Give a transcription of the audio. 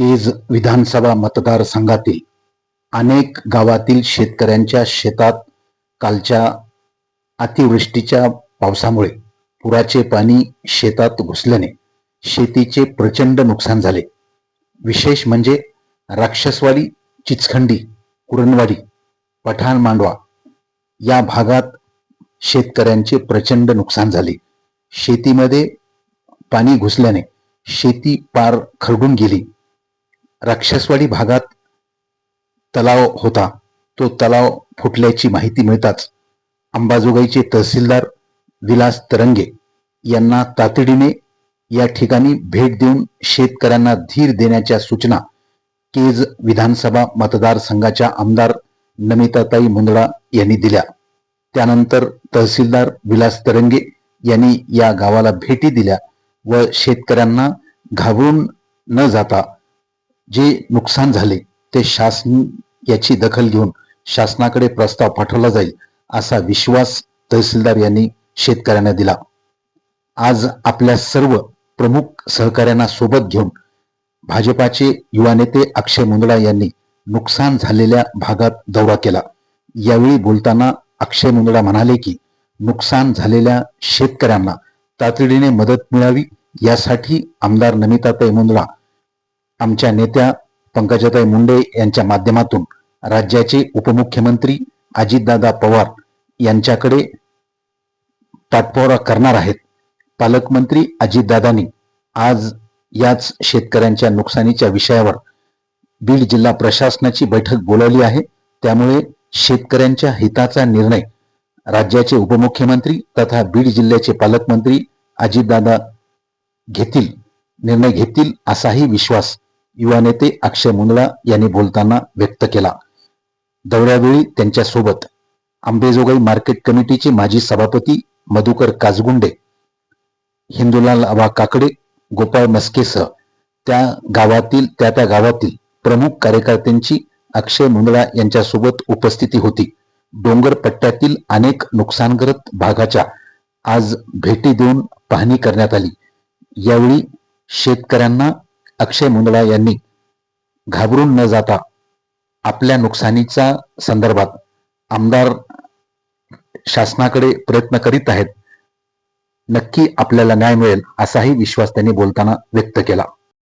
केज विधानसभा मतदारसंघातील अनेक गावातील शेतकऱ्यांच्या शेतात कालच्या अतिवृष्टीच्या पावसामुळे पुराचे पाणी शेतात घुसल्याने शेतीचे प्रचंड नुकसान झाले. विशेष म्हणजे राक्षसवाडी चिचखंडी कुरणवाडी पठाण मांडवा या भागात शेतकऱ्यांचे प्रचंड नुकसान झाले. शेतीमध्ये पाणी घुसल्याने शेती पार खरडून गेली. राक्षसवाडी भागात तलाव होता. तो तलाव फुटल्याची माहिती मिळताच अंबाजोगाईचे तहसीलदार विलास तरंगे यांना तातडीने या ठिकाणी भेट देऊन शेतकऱ्यांना धीर देण्याच्या सूचना केज विधानसभा मतदारसंघाच्या आमदार नमिताताई मुंदडा यांनी दिल्या. त्यानंतर तहसीलदार विलास तरंगे यांनी या गावाला भेटी दिल्या व शेतकऱ्यांना घाबरून न जाता जे नुकसान झाले ते शासन याची दखल घेऊन शासनाकडे प्रस्ताव पाठवला जाईल असा विश्वास तहसीलदार यांनी शेतकऱ्यांना दिला. आज आपल्या सर्व प्रमुख सहकाऱ्यांना सोबत घेऊन भाजपाचे युवा नेते अक्षय मुंदडा यांनी नुकसान झालेल्या भागात दौरा केला. यावेळी बोलताना अक्षय मुंदडा म्हणाले की नुकसान झालेल्या शेतकऱ्यांना तातडीने मदत मिळावी यासाठी आमदार नमिताताई मुंदडा आमच्या नेत्या पंकजाताई मुंडे यांच्या माध्यमातून राज्याचे उपमुख्यमंत्री अजितदादा पवार यांच्याकडे पाठपुरावा करणार आहेत. पालकमंत्री अजितदादांनी आज याच शेतकऱ्यांच्या नुकसानीच्या विषयावर बीड जिल्हा प्रशासनाची बैठक बोलावली आहे. त्यामुळे शेतकऱ्यांच्या हिताचा निर्णय राज्याचे उपमुख्यमंत्री तथा बीड जिल्ह्याचे पालकमंत्री अजितदादा घेतील निर्णय घेतील असाही विश्वास युवा नेते अक्षय मुंदळा यांनी बोलताना व्यक्त केला. दौऱ्यावेळी त्यांच्यासोबत आंबेजोगाई मार्केट कमिटीचे माजी सभापती मधुकर काजगुंडे हिंदुलाल आबा काकडे गोपाळ मस्केसह त्या गावातील त्या त्या गावातील प्रमुख कार्यकर्त्यांची अक्षय मुंदळा यांच्यासोबत उपस्थिती होती. डोंगर पट्ट्यातील अनेक नुकसानग्रस्त भागाच्या आज भेटी देऊन पाहणी करण्यात आली. यावेळी शेतकऱ्यांना अक्षय मुंदडा यांनी घाबरून न जाता आपल्या नुकसानीच्या संदर्भात आमदार शासनाकडे प्रयत्न करीत आहेत. नक्की आपल्याला न्याय मिळेल असाही विश्वास त्यांनी बोलताना व्यक्त केला.